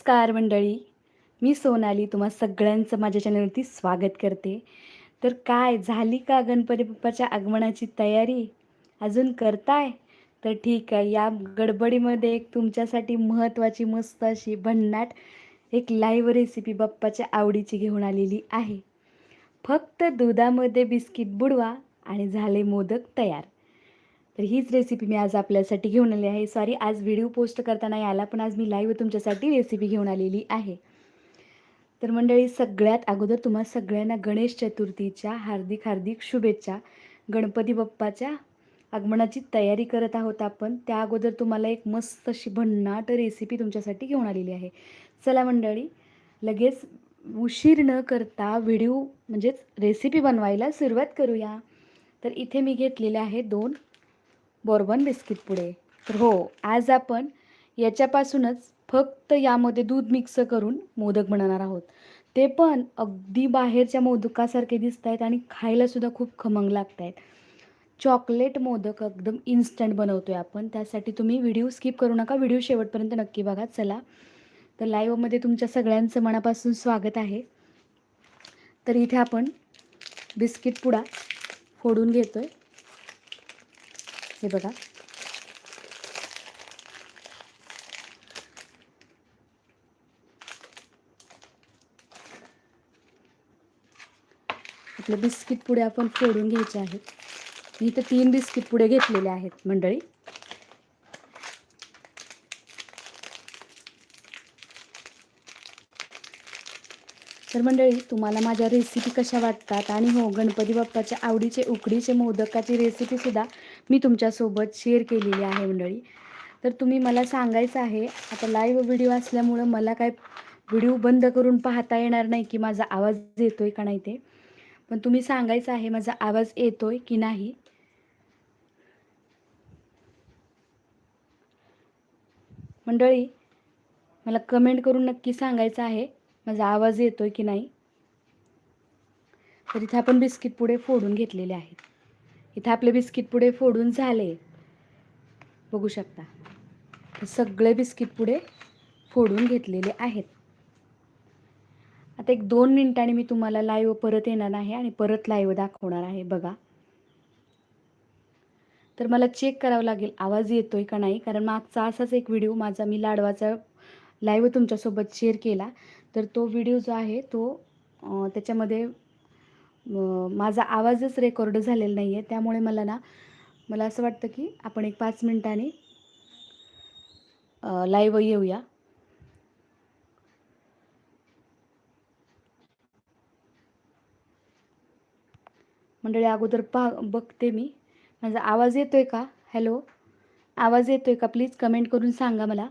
नमस्कार मंडळी. मी सोनाली तुम्हा सगळ्यांचं माझ्या चॅनलवरती स्वागत करते. तर काय झाली का गणपती बाप्पाच्या आगमनाची तयारी? अजून करताय? तर ठीक आहे या गडबडीमध्ये एक तुमच्यासाठी महत्त्वाची मस्त अशी भन्नाट एक लाईव्ह रेसिपी बाप्पाच्या आवडीची घेऊन आलेली आहे. फक्त दुधामध्ये बिस्किट बुडवा आणि झाले मोदक तयार. तर हीच रेसिपी मी आज आपल्यासाठी घेऊन आली आहे. सॉरी आज व्हिडिओ पोस्ट करताना याला पण आज मी लाईव्ह तुमच्यासाठी रेसिपी घेऊन आलेली आहे. तर मंडळी सगळ्यात अगोदर तुम्हा सगळ्यांना गणेश चतुर्थीच्या हार्दिक हार्दिक शुभेच्छा. गणपती बाप्पाच्या आगमनाची तयारी करत आहोत आपण. त्या अगोदर तुम्हाला एक मस्त अशी भन्नाट रेसिपी तुमच्यासाठी घेऊन आलेली आहे. चला मंडळी लगेच उशीर न करता व्हिडिओ म्हणजेच रेसिपी बनवायला सुरुवात करूया. तर इथे मी घेतलेले आहे दोन बॉर्बन बिस्किट पुडे तर हो आज आपण याच्यापासूनच फक्त यामध्ये दूध मिक्स करून मोदक बनवणार आहोत. ते पण अगदी बाहेरच्या मोदकासारखे दिसत आहेत आणि खायलासुद्धा खूप खमंग लागत आहेत. चॉकलेट मोदक एकदम इन्स्टंट बनवतो आहे आपण. त्यासाठी तुम्ही व्हिडिओ स्किप करू नका. व्हिडिओ शेवटपर्यंत नक्की बघा. चला. तर लाईव्हमध्ये तुमच्या सगळ्यांचं मनापासून स्वागत आहे. तर इथे आपण बिस्किट पुडा फोडून घेतो आहे हे बघा. आपले बिस्किट पुढे आपण फोडून घ्यायचे आहेत. मी इथं तीन बिस्किट पुढे घेतलेले आहेत मंडळी. तर मंडळी तुम्हाला माझ्या रेसिपी कशा वाटतात? आणि हो गणपती बाप्पाच्या आवडीचे उकडीचे मोदकाची रेसिपीसुद्धा मी तुमच्यासोबत शेअर केलेली आहे मंडळी. तर तुम्ही मला सांगायचं आहे आता लाईव्ह व्हिडिओ असल्यामुळं मला काय व्हिडिओ बंद करून पाहता येणार नाही की माझा आवाज येतो आहे का नाही ते. पण तुम्ही सांगायचं आहे माझा आवाज येतो आहे की नाही? मंडळी मला कमेंट करून नक्की सांगायचं आहे माझा आवाज येतो आहे की नाही? तर इथे आपण बिस्किट पुढे फोडून घेतलेले आहेत. इथं आपले बिस्किट पुढे फोडून झाले. बघू शकता. सगळे बिस्किट पुढे फोडून घेतलेले आहेत. आता एक दोन मिनिटांनी मी तुम्हाला लाईव्ह परत येणार आहे आणि परत लाईव्ह दाखवणार आहे. बघा. तर मला चेक करावं लागेल आवाज येतोय का नाही? कारण मागचा असाच एक व्हिडिओ माझा मी लाडवाचा लाईव्ह तुमच्यासोबत शेअर केला. तर तो व्हिडिओ जो आहे तो त्याच्यामध्ये माझा आवाजच रेकॉर्ड झालेला नाही आहे त्यामुळे मला ना मला असं वाटतं की आपण एक पाच मिनटाने लाईव्ह येऊया. मंडळी अगोदर पा बघते मी. माझा आवाज येतो आहे का? हॅलो आवाज येतो आहे का? प्लीज कमेंट करून सांगा मला.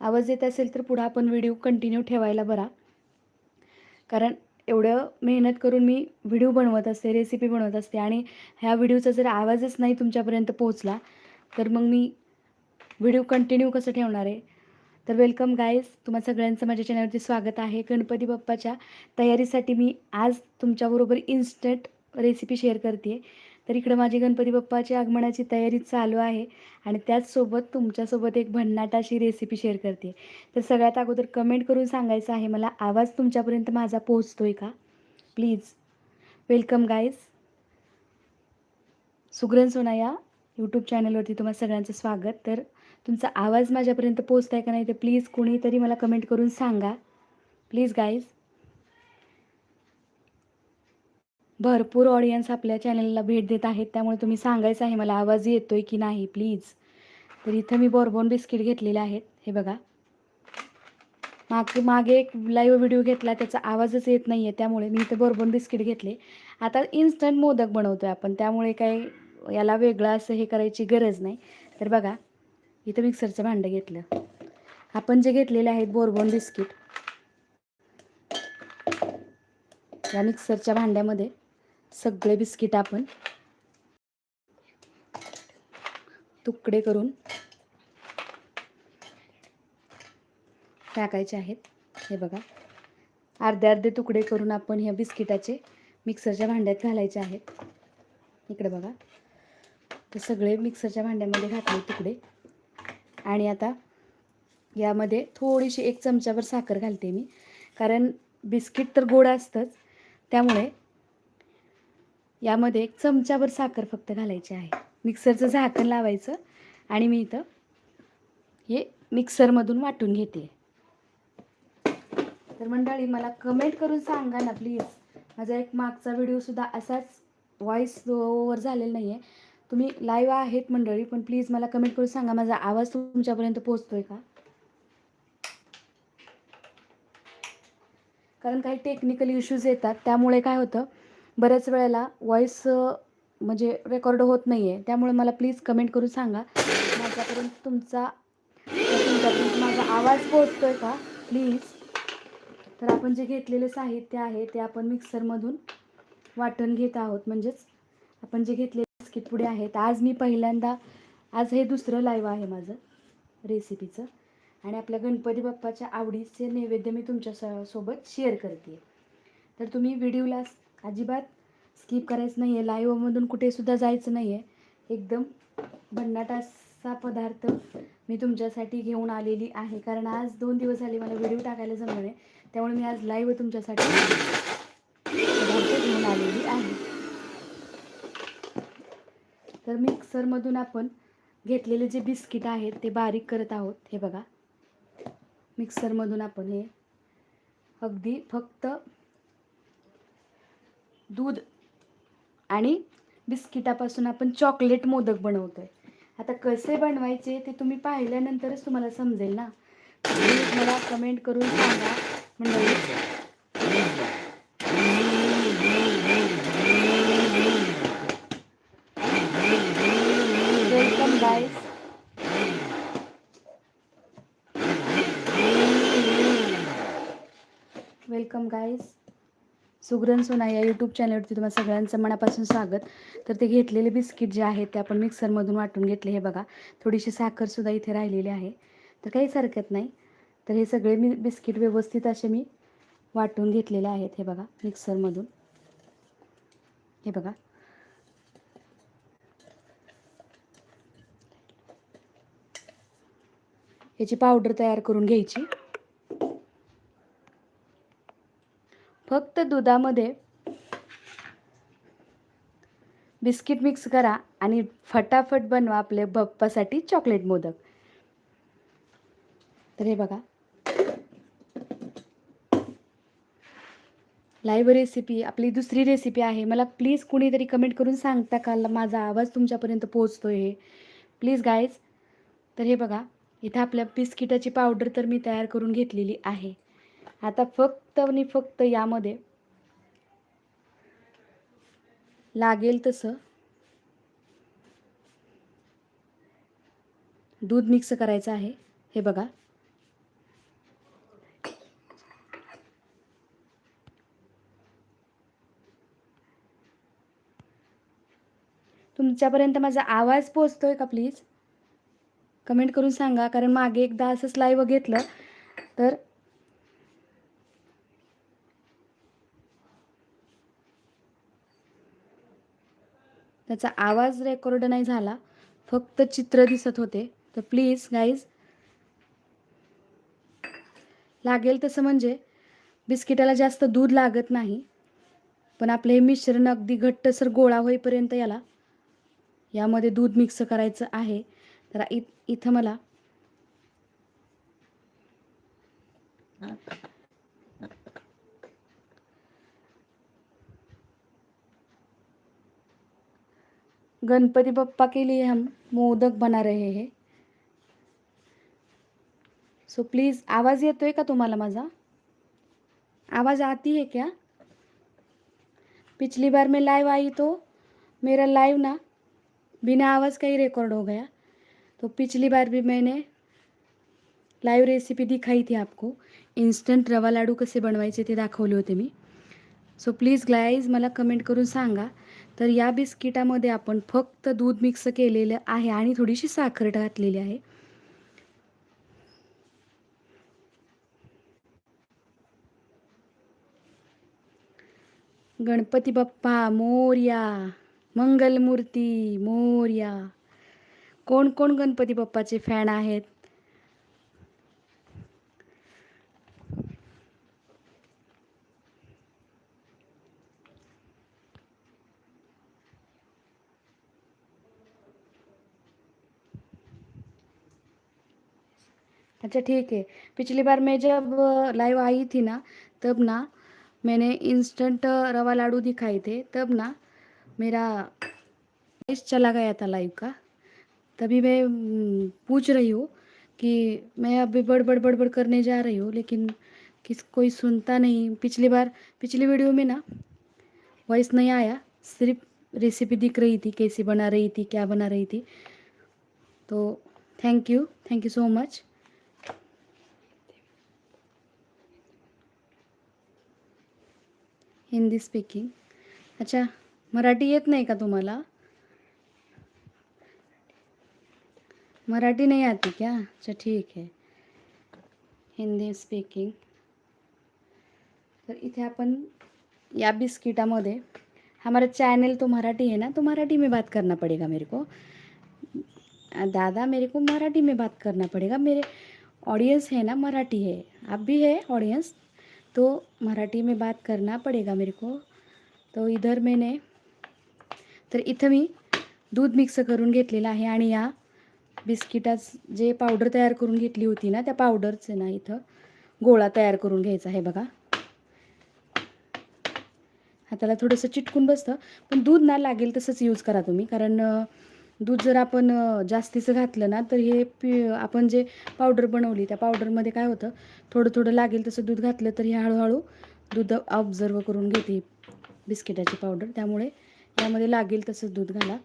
आवाज येत असेल तर पुढं आपण व्हिडिओ कंटिन्यू ठेवायला बरा. कारण एवढं मेहनत करून मी व्हिडिओ बनवत असते रेसिपी बनवत असते आणि ह्या व्हिडिओचा जर आवाजच नाही तुमच्यापर्यंत पोहोचला तर मग मी व्हिडिओ कंटिन्यू कसं ठेवणार आहे? तर वेलकम गाईज तुम्हा सगळ्यांचं माझ्या चॅनलवरती स्वागत आहे. गणपती बाप्पाच्या तयारीसाठी मी आज तुमच्याबरोबर इन्स्टंट रेसिपी शेअर करते तर इकडं माझी गणपती बाप्पाची आगमनाची तयारी चालू आहे आणि त्याचसोबत तुमच्यासोबत एक भन्नाटाची रेसिपी शेअर करते. तर सगळ्यात अगोदर कमेंट करून सांगायचं आहे मला आवाज तुमच्यापर्यंत माझा पोहोचतो आहे का? Please welcome guys Sugran Sona या यूट्यूब चॅनलवरती तुम्हाला सगळ्यांचं स्वागत. तर तुमचा आवाज माझ्यापर्यंत पोचत आहे का नाही ते प्लीज कोणीतरी मला कमेंट करून सांगा. प्लीज गाईज भरपूर ऑडियन्स आपल्या चॅनलला भेट देत आहेत. त्यामुळे तुम्ही सांगायचं आहे मला आवाज येतो आहे की नाही प्लीज तर इथं मी बोरबोन बिस्किट घेतलेले आहेत. हे बघा. मागे मागे एक लाईव्ह व्हिडिओ घेतला त्याचा आवाजच येत नाही आहे त्यामुळे मी इथं बोरबोन बिस्किट घेतले. आता इन्स्टंट मोदक बनवतो आहे आपण त्यामुळे काय याला वेगळं असं हे करायची गरज नाही. तर बघा इथं मिक्सरचं भांडं घेतलं. आपण जे घेतलेले आहेत बोरबोन बिस्किट या मिक्सरच्या भांड्यामध्ये सगळे बिस्किट आपण तुकडे करून टाकायचे आहेत. हे बघा. अर्धे अर्धे तुकडे करून आपण ह्या बिस्किटाचे मिक्सरच्या भांड्यात घालायचे आहेत. इकडे बघा. ते सगळे मिक्सरच्या भांड्यामध्ये घातले तुकडे. आणि आता यामध्ये थोडीशी एक चमच्यावर साखर घालते मी. कारण बिस्किट तर गोड असतंच. त्यामुळे यामध्ये एक चमच्यावर साखर फक्त घालायची आहे. मिक्सरचं झाकण लावायचं आणि मी इथं हे मिक्सरमधून वाटून घेते. तर मंडळी मला कमेंट करून सांगा ना प्लीज माझा एक मागचा व्हिडिओसुद्धा असाच व्हॉईस ओवर झालेला नाही आहे तुम्ही लाईव्ह आहेत मंडळी पण प्लीज मला कमेंट करून सांगा माझा आवाज तुमच्यापर्यंत पोहोचतोय का? कारण काही टेक्निकल इश्यूज येतात त्यामुळे काय होतं बऱ्याच वेळेला व्हॉईस म्हणजे रेकॉर्ड होत नाही आहे त्यामुळे मला प्लीज कमेंट करून सांगा. माझ्यापर्यंत तुमचा तुमच्यापर्यंत माझा आवाज पोहोचतोय का? प्लीज तर आपण जे घेतलेले साहित्य आहे ते आपण मिक्सरमधून वाटण घेत आहोत. म्हणजेच आपण जे घेतलेले बिस्किट पुढे आहेत आज मी पहिल्यांदा आज हे दुसरं लाईव्ह आहे माझं रेसिपीचं आणि आपल्या गणपती बाप्पाच्या आवडीचे नैवेद्य मी तुमच्या स- सोबत शेअर करते तर तुम्ही व्हिडिओला अजिबात स्किप करायचं नाही आहे लाईव्हमधून कुठेसुद्धा जायचं नाही आहे एकदम भन्नाट असा पदार्थ मी तुमच्यासाठी घेऊन आलेली आहे. कारण आज दोन दिवस झाले मला व्हिडिओ टाकायला जमलं नाही. त्यामुळे मी आज लाईव्ह तुमच्यासाठी पदार्थ घेऊन आलेली आहे. तर मिक्सरमधून आपण घेतलेले जे बिस्किट आहेत ते बारीक करत आहोत. हे बघा. मिक्सरमधून आपण हे अगदी फक्त दूध आणि बिस्किटापासून आपण चॉकलेट मोदक बनवतो आहे आता कसे बनवायचे ते तुम्ही पाहिल्यानंतरच तुम्हाला समजेल ना? मला कमेंट करून सांगा. म्हणजे welcome guys welcome guys Sugran Sona या यूट्यूब चॅनलवरती तुम्हाला सगळ्यांचं मनापासून स्वागत. तर ते घेतलेले बिस्किट जे आहेत ते आपण मिक्सरमधून वाटून घेतले हे बघा. थोडीशी साखरसुद्धा इथे राहिलेली आहे. तर काहीच हरकत नाही. तर हे सगळे मी बिस्किट व्यवस्थित असे मी वाटून घेतलेले आहेत हे बघा मिक्सरमधून हे बघा. याची पावडर तयार करून घ्यायची. फक्त दुधामध्ये बिस्किट मिक्स करा आणि फटाफट बनवा आपले बप्पासाठी चॉकलेट मोदक. तर हे बघा. लाईव्ह रेसिपी आपली दुसरी रेसिपी आहे. मला प्लीज कुणीतरी कमेंट करून सांगता का? माझा आवाज तुमच्यापर्यंत पोहोचतो आहे प्लीज गाईज तर हे बघा. इथं आपल्या बिस्किटाची पावडर तर मी तयार करून घेतलेली आहे. आता फक्त आणि फक्त यामध्ये लागेल तसं दूध मिक्स करायचं आहे. हे बघा. तुमच्यापर्यंत माझा आवाज पोचतोय का प्लीज कमेंट करून सांगा कारण मागे एकदा असंच लाईव्ह घेतलं तर त्याचा आवाज रेकॉर्ड नाही झाला. फक्त चित्र दिसत होते. तर प्लीज गाईज लागेल तसं म्हणजे बिस्किटाला जास्त दूध लागत नाही. पण आपलं हे मिश्रण अगदी घट्टसर गोळा होईपर्यंत याला यामध्ये दूध मिक्स करायचं आहे. तर इ इथं मला गणपति बप्पा के लिए हम मोदक बना रहे हैं। सो प्लीज़ आवाज़ येतोय का तुम्हाला माझा? आवाज़ आती है क्या? पिछली बार मैं लाइव आई तो मेरा लाइव ना बिना आवाज़ का ही रिकॉर्ड हो गया। तो पिछली बार भी मैंने लाइव रेसिपी दिखाई थी आपको। इन्स्टंट रवा लाडू कसे बनवायचे ते दाखवले होते मी। सो प्लीज ग्लाईज मला कमेंट करून सांगा तर या बिस्किटामध्ये आपण फक्त दूध मिक्स केलेलं आहे आणि थोडीशी साखर घातलेली आहे. गणपती बाप्पा मोर्या मंगलमूर्ती मोर्या. कोण कोण गणपती बाप्पाचे फॅन आहेत? अच्छा ठीक है। पिछली बार मैं जब लाइव आई थी ना, तब ना, मैंने इंस्टेंट रवा लाडू दिखाए थे, तब ना, मेरा वॉइस चला गया था लाइव का। तभी मैं पूछ रही हूँ कि मैं अभी बड़बड़ बड़बड़ करने जा रही हूँ, लेकिन किस, कोई सुनता नहीं। पिछली बार, पिछली वीडियो में ना वॉइस नहीं आया, सिर्फ़ रेसिपी दिख रही थी, कैसी बना रही थी, क्या बना रही थी। तो thank you thank you so much Hindi speaking अच्छा मराठी येत नाही का तुम्हाला? मराठी नहीं आती क्या? अच्छा ठीक है. हिंदी स्पीकिंग तर इथे आपण या बिस्किटामध्ये, हमारा चैनल तो मराठी है ना तो मराठी में बात करना पड़ेगा मेरे को. दादा, मेरे को मराठी में बात करना पड़ेगा. मेरे ऑडियंस है ना, मराठी है. आप भी है ऑडियंस तो मराठी में बात करना पड़ेगा मेरे को। तो इधर मैंने तर इथं मी दूध मिक्स करून घेतलेलं आहे आणि या बिस्किटाच जे पावडर तयार करून घेतली होती ना त्या पावडरचे ना इथं गोळा तयार करून घ्यायचा आहे बघा. हाताला थोडंसं चिटकून बसतं. पण दूध ना लागेल तसंच यूज करा तुम्ही कारण दूध जर आपण जास्तीचं घातलं ना तर हे पि आपण जे पावडर बनवली त्या पावडरमध्ये काय होतं थोडं थोडं लागेल तसं दूध घातलं तर हे हळूहळू दूध ऑब्झर्व करून घेते बिस्किटाची पावडर. त्यामुळे यामध्ये लागेल तसं दूध घाला.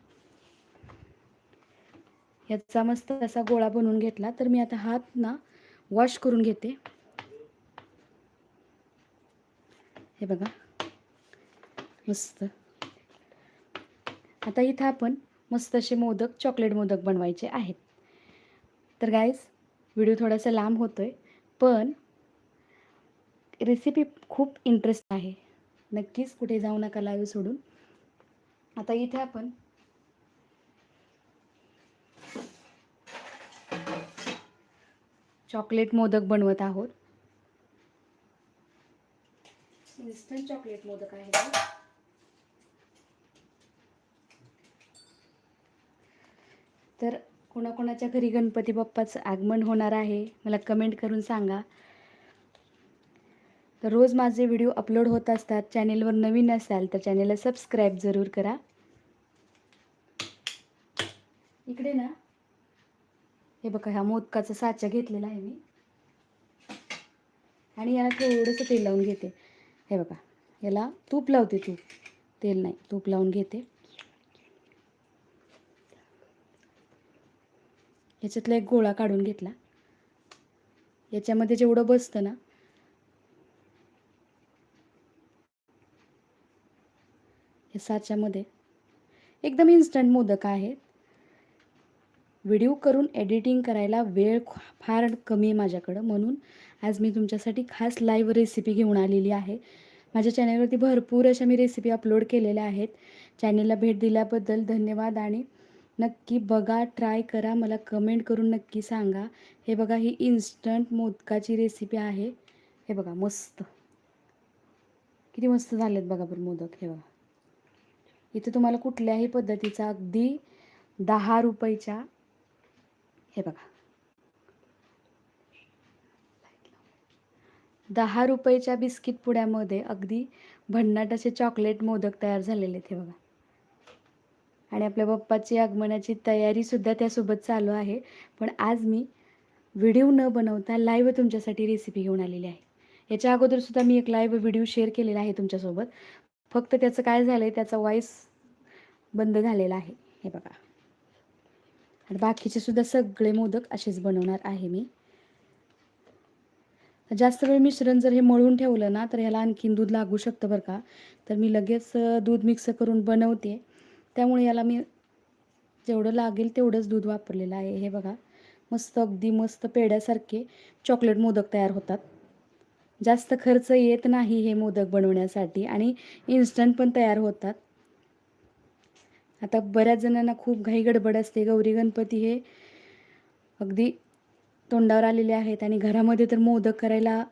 याचा मस्त असा गोळा बनवून घेतला तर मी आता हात ना वॉश करून घेते. हे बघा. मस्त. आता इथं आपण मस्त असे मोदक चॉकलेट मोदक बनवायचे आहेत. तर गाईज व्हिडिओ थोडासा लांब होतो आहे पण रेसिपी खूप इंटरेस्ट आहे. नक्कीच कुठे जाऊ नका लाईव्ह सोडून. आता इथे आपण चॉकलेट मोदक बनवत आहोत. इन्स्टंट चॉकलेट मोदक आहे तर कोणाकोणाच्या घरी गणपती बाप्पाचं आगमन होणार आहे मला कमेंट करून सांगा. तर रोज माझे व्हिडिओ अपलोड होत असतात चॅनेलवर नवीन असाल तर चॅनेलला सबस्क्राईब जरूर करा. इकडे ना हे बघा ह्या मोदकाचा साचा घेतलेला आहे मी. आणि याला थोडंसं तेल लावून घेते. हे बघा याला तूप लावते तूप. तेल नाही तूप लावून घेते. ह्याच्यातला एक गोळा काढून घेतला. याच्यामध्ये जेवढं बसतं ना या साच्यामध्ये एकदम इन्स्टंट मोदक आहेत. व्हिडिओ करून एडिटिंग करायला वेळ फार कमी आहे माझ्याकडं. म्हणून आज मी तुमच्यासाठी खास लाईव्ह रेसिपी घेऊन आलेली आहे. माझ्या चॅनलवरती भरपूर अशा मी रेसिपी अपलोड केलेल्या आहेत. चॅनलला भेट दिल्याबद्दल धन्यवाद आणि नक्की बघा ट्राय करा. मला कमेंट करून नक्की सांगा. हे बघा ही इन्स्टंट मोदकाची रेसिपी आहे. हे बघा मस्त. किती मस्त झालेत बघा बरं मोदक हे बघा. इथे तुम्हाला कुठल्याही पद्धतीचा अगदी दहा रुपयाच्या हे बघा. दहा रुपयाच्या बिस्किट पुड्यामध्ये अगदी भन्नाट चॉकलेट मोदक तयार झालेले आहेत हे बघा. आणि आपल्या बाप्पाची आगमनाची तयारीसुद्धा त्यासोबत चालू आहे. पण आज मी व्हिडिओ न बनवता लाईव्ह तुमच्यासाठी रेसिपी घेऊन आलेली आहे. याच्या अगोदरसुद्धा मी एक लाईव्ह व्हिडिओ शेअर केलेला आहे तुमच्यासोबत. फक्त त्याचं काय झालं आहे त्याचा वॉईस बंद झालेला आहे. हे बघा. आणि बाकीचे सुद्धा सगळे मोदक असेच बनवणार आहे मी. जास्त वेळ मिश्रण जर हे मळून ठेवलं ना तर ह्याला आणखीन दूध लागू शकतं बरं का. तर मी लगेच दूध मिक्स करून बनवते. त्यामुळे याला मी जेवढं लागेल तेवढंच दूध वापरलेलं आहे. हे बघा मस्त अगदी मस्त पेड्यासारखे चॉकलेट मोदक तयार होतात. जास्त खर्च येत नाही हे मोदक बनवण्यासाठी आणि इन्स्टंट पण तयार होतात. आता बऱ्याच जणांना खूप घाई गडबड असते. गौरी गणपती हे अगदी तोंडावर आलेले आहेत आणि घरामध्ये तर मोदक करायला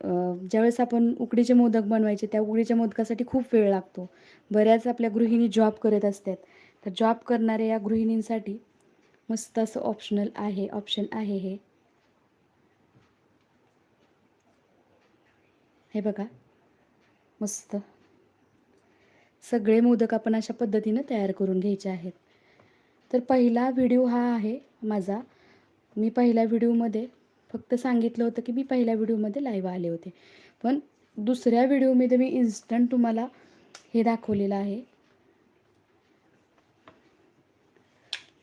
ज्यावेळेस आपण उकडीचे मोदक बनवायचे त्या उकडीच्या मोदकासाठी खूप वेळ लागतो. बऱ्याच आपल्या गृहिणी जॉब करत असतात. तर जॉब करणाऱ्या या गृहिणींसाठी मस्त असं ऑप्शनल आहे ऑप्शन आहे हे. हे बघा. मस्त. सगळे मोदक आपण अशा पद्धतीनं तयार करून घ्यायचे आहेत. तर पहिला व्हिडिओ हा आहे माझा. मी पहिल्या व्हिडिओमध्ये फक्त सांगितलं होतं की मी पहिल्या व्हिडिओमध्ये लाईव्ह आले होते. पण दुसऱ्या व्हिडिओमध्ये मी इन्स्टंट तुम्हाला हे दाखवलेलं आहे.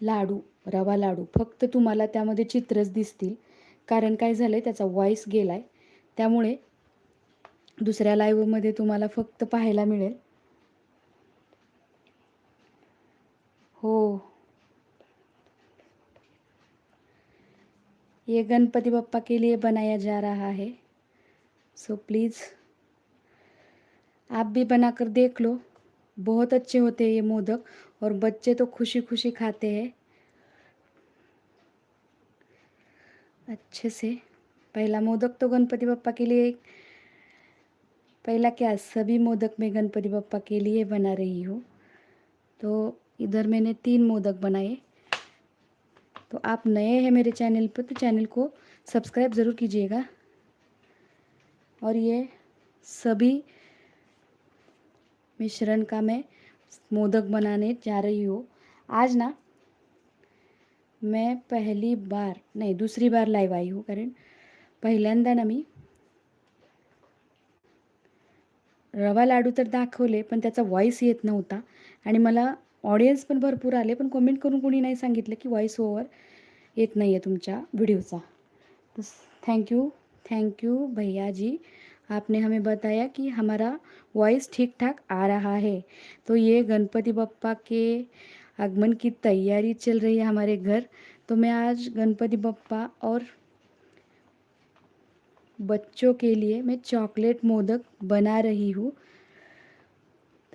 लाडू रवा लाडू. फक्त तुम्हाला त्यामध्ये चित्रच दिसतील. कारण काय झालं आहे त्याचा वॉईस गेला आहे त्यामुळे दुसऱ्या लाईव्हमध्ये तुम्हाला फक्त पाहायला मिळेल. हो. ये गणपति बप्पा के लिए बनाया जा रहा है। सो so, प्लीज़ आप भी बनाकर देख लो। बहुत अच्छे होते हैं ये मोदक और बच्चे तो खुशी खुशी खाते हैं। अच्छे से। पहला मोदक तो गणपति बप्पा के लिए पहला क्या सभी मोदक मैं गणपति बप्पा के लिए बना रही हूँ। तो इधर मैंने तीन मोदक बनाए। तो आप नए हैं मेरे चैनल पर तो चैनल को सब्सक्राइब ज़रूर कीजिएगा। और ये सभी मिश्रण का मैं मोदक बनाने जा रही हूँ। आज ना मैं पहली बार नहीं दूसरी बार लाईव्ह आई हूँ कारण। पहिल्यांदा ना मी रवा लाडू तर दाखवले पण त्याचा व्हॉईस येत नव्हता. आणि मला ऑडियन्स पण भरपूर आले, पण कमेंट करून कोणी नाही सांगितलं की व्हॉईस ओवर येत नाही आहे तुमच्या व्हिडिओचा तो थैंक यू थैंक यू भैया जी आपने हमें बताया कि हमारा वॉइस ठीक ठाक आ रहा है। तो ये गणपति बप्पा के आगमन की तैयारी चल रही है हमारे घर। तो मैं आज गणपति बप्पा और बच्चों के लिए मैं चॉकलेट मोदक बना रही हूँ।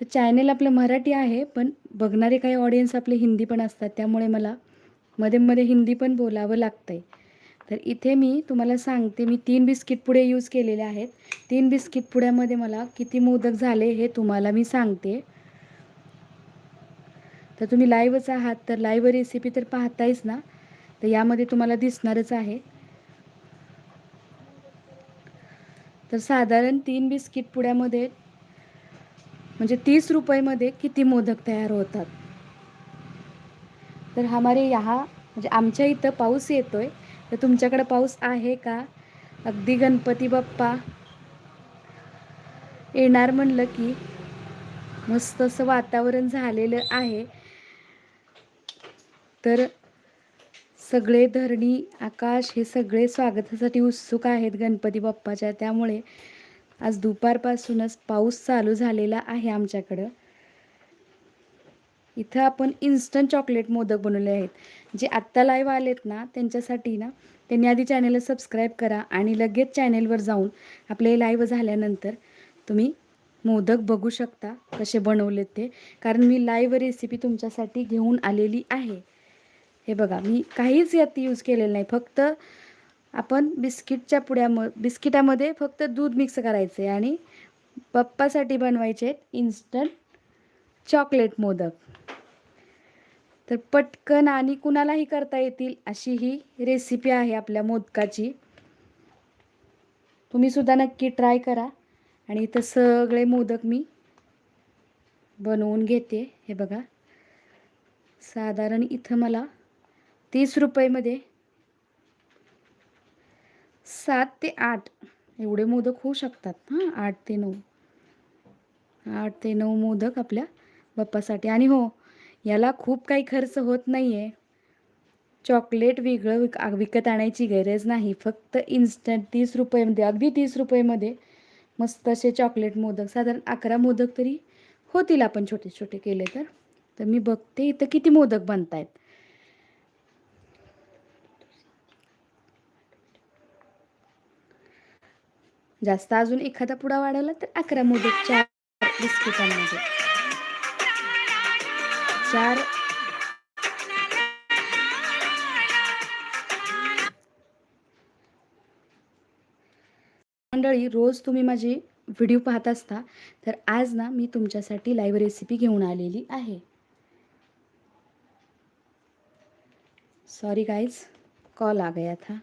तर चॅनेल आपलं मराठी आहे पण बघणारे काही ऑडियन्स आपले हिंदी पण असतात. त्यामुळे मला मध्ये मध्ये हिंदी पण बोलावं लागतं आहे तर इथे मी तुम्हाला सांगते मी तीन बिस्किट पुडे यूज केलेले आहेत. तीन बिस्किट पुड्यामध्ये मला किती मोदक झाले हे तुम्हाला मी सांगते. तर तुम्ही लाईव्हच आहात तर लाईव्ह रेसिपी तर पाहतायच ना. तर यामध्ये तुम्हाला दिसणारच आहे. तर साधारण तीन बिस्किट पुड्यामध्ये म्हणजे तीस रुपयेमध्ये किती मोदक तयार होतात? तर हमारे यहाँ म्हणजे आमच्या इथं पाऊस येतोय. तर तुमच्याकडे पाऊस आहे का? अगदी गणपती बाप्पा येणार म्हणलं की मस्त असं वातावरण झालेलं आहे. तर सगळे धरणी आकाश हे सगळे स्वागतासाठी उत्सुक आहेत गणपती बाप्पाच्या. त्यामुळे आज दुपारपासूनच पाऊस चालू झालेला आहे आमच्याकडं. इथं आपण इन्स्टंट चॉकलेट मोदक बनवले आहेत. जे आत्ता लाईव्ह आलेत ना त्यांच्यासाठी ना त्यांनी आधी चॅनलला सबस्क्राईब करा आणि लगेच चॅनेलवर जाऊन आपले लाईव्ह झाल्यानंतर तुम्ही मोदक बघू शकता कसे बनवलेत ते. कारण मी लाईव्ह रेसिपी तुमच्यासाठी घेऊन आलेली आहे. हे बघा मी काहीच यात यूज केलेलं नाही. फक्त आपण बिस्किटच्या पुड्याम बिस्किटामध्ये फक्त दूध मिक्स करायचे आणि पप्पासाठी बनवायचे आहेत इन्स्टंट चॉकलेट मोदक. तर पटकन आणि कुणालाही करता येतील अशी ही रेसिपी आहे आपल्या मोदकाची. तुम्ही सुद्धा नक्की ट्राय करा आणि इथं सगळे मोदक मी बनवून घेते. हे बघा. साधारण इथं मला तीस रुपयेमध्ये सात ते आठ. एवढे मोदक होऊ शकतात. हां आठ ते नऊ. आठ ते नऊ मोदक आपल्या बाप्पासाठी. आणि हो याला खूप काही खर्च होत नाही आहे चॉकलेट वेगळं विक विकत आणायची गरज नाही. फक्त इन्स्टंट तीस रुपयेमध्ये अगदी तीस रुपयेमध्ये मस्त असे चॉकलेट मोदक. साधारण अकरा मोदक तरी होतील आपण छोटे छोटे केले तर. तर मी बघते इथं किती मोदक बनत आहेत जास्त अजून एखादा पुडा वाढवला तर अकरा मोदक चार बिस्किटांमध्ये. चार मंडळी रोज तुम्ही माझी व्हिडिओ पाहत असता तर आज ना मी तुमच्यासाठी लाईव्ह रेसिपी घेऊन आलेली आहे. सॉरी गाइज कॉल आ गया था.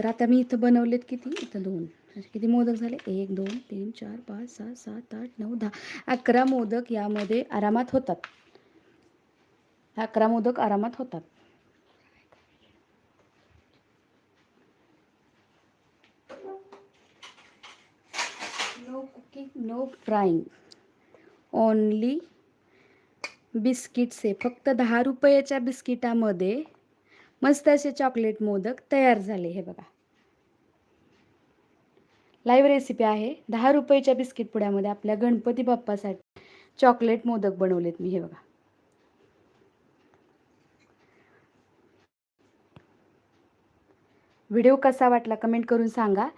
तर आता मी इथं बनवलेत किती? इथं दोन. असे किती मोदक झाले? एक दोन तीन चार पाच सहा सात आठ नऊ दहा. अकरा मोदक यामध्ये आरामात होतात. अकरा मोदक आरामात होतात. No cooking no frying only biscuits आहे. फक्त दहा रुपयाच्या बिस्किटामध्ये मस्त असे चॉकलेट मोदक तयार झाले हे बघा. लाईव्ह रेसिपी आहे. दहा रुपयाच्या बिस्किट पुड्यामध्ये आपल्या गणपती बाप्पासाठी चॉकलेट मोदक बनवलेत मी हे बघा. व्हिडिओ कसा वाटला कमेंट करून सांगा.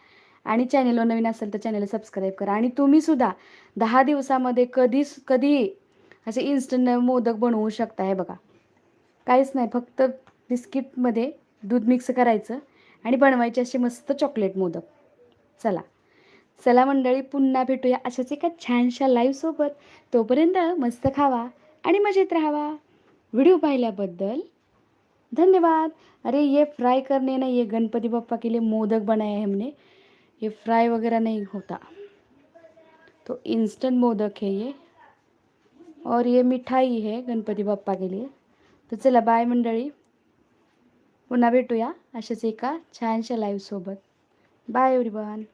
आणि चॅनेलवर नवीन असेल तर चॅनल सबस्क्राईब करा. आणि तुम्हीसुद्धा दहा दिवसामध्ये कधी कधी असे इन्स्टंट मोदक बनवू शकता हे बघा. काहीच नाही फक्त बिस्किटमध्ये दूध मिक्स करायचं आणि बनवायचे असे मस्त चॉकलेट मोदक. चला. चला मंडळी पुन्हा भेटूया अशाच एका छानशा लाईव्हसोबत तोपर्यंत मस्त खावा आणि मजेत राहावा. व्हिडिओ पाहिल्याबद्दल धन्यवाद. अरे ये फ्राय करने नाही ये गणपती बप्पा के लिए मोदक बनाया है हमने ये फ्राय वगैरह नहीं होता. तो इंस्टंट मोदक है ये. और ये मिठाई है गणपती बाप्पा के लिए तर चला बाय मंडळी. पुन्हा भेटूया अशाच एका छानशा लाईव्हसोबत बाय एवरीवन